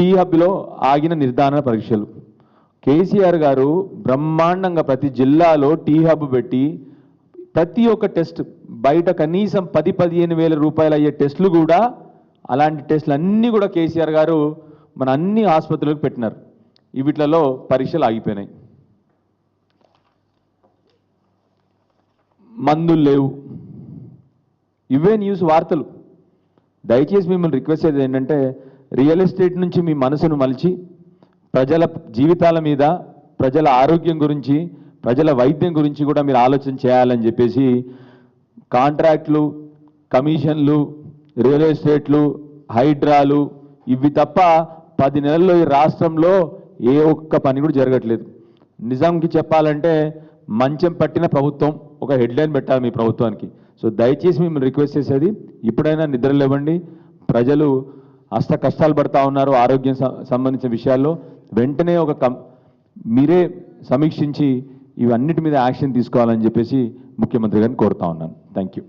Tea హబ్లో ఆగిన నిర్ధారణ పరీక్షలు. కేసీఆర్ గారు బ్రహ్మాండంగా ప్రతి జిల్లాలో టీ హబ్ పెట్టి ప్రతి ఒక్క టెస్ట్ బయట కనీసం పది పదిహేను వేల రూపాయలు అయ్యే టెస్టులు కూడా అలాంటి టెస్టులు అన్నీ కూడా కేసీఆర్ గారు మన అన్ని ఆసుపత్రులకు పెట్టినారు. వీటిలలో పరీక్షలు ఆగిపోయినాయి. మందులు లేవు. ఇవే న్యూస్ వార్తలు. దయచేసి మిమ్మల్ని రిక్వెస్ట్ చేసేది ఏంటంటే రియల్ ఎస్టేట్ నుంచి మీ మనసును మలిచి ప్రజల జీవితాల మీద ప్రజల ఆరోగ్యం గురించి ప్రజల వైద్యం గురించి కూడా మీరు ఆలోచన చేయాలని చెప్పేసి కాంట్రాక్ట్లు కమిషన్లు రియల్ ఎస్టేట్లు హైడ్రాలు ఇవి తప్ప పది నెలల్లో ఈ రాష్ట్రంలో ఏ ఒక్క పని కూడా జరగట్లేదు. నిజాంకి చెప్పాలంటే మంచం పట్టిన ప్రభుత్వం ఒక హెడ్లైన్ పెట్టాలి మీ ప్రభుత్వానికి. సో దయచేసి మిమ్మల్ని రిక్వెస్ట్ చేసేది ఇప్పుడైనా నిద్ర లేవండి ప్రజలు అష్ట కష్టాలు పడతా ఉన్నారు ఆరోగ్యం సంబంధించిన విషయాల్లో. వెంటనే ఒక కం మీరే సమీక్షించి ఇవన్నిటి మీద యాక్షన్ తీసుకోవాలని చెప్పేసి ముఖ్యమంత్రి గారిని కోరుతా ఉన్నాను. Thank you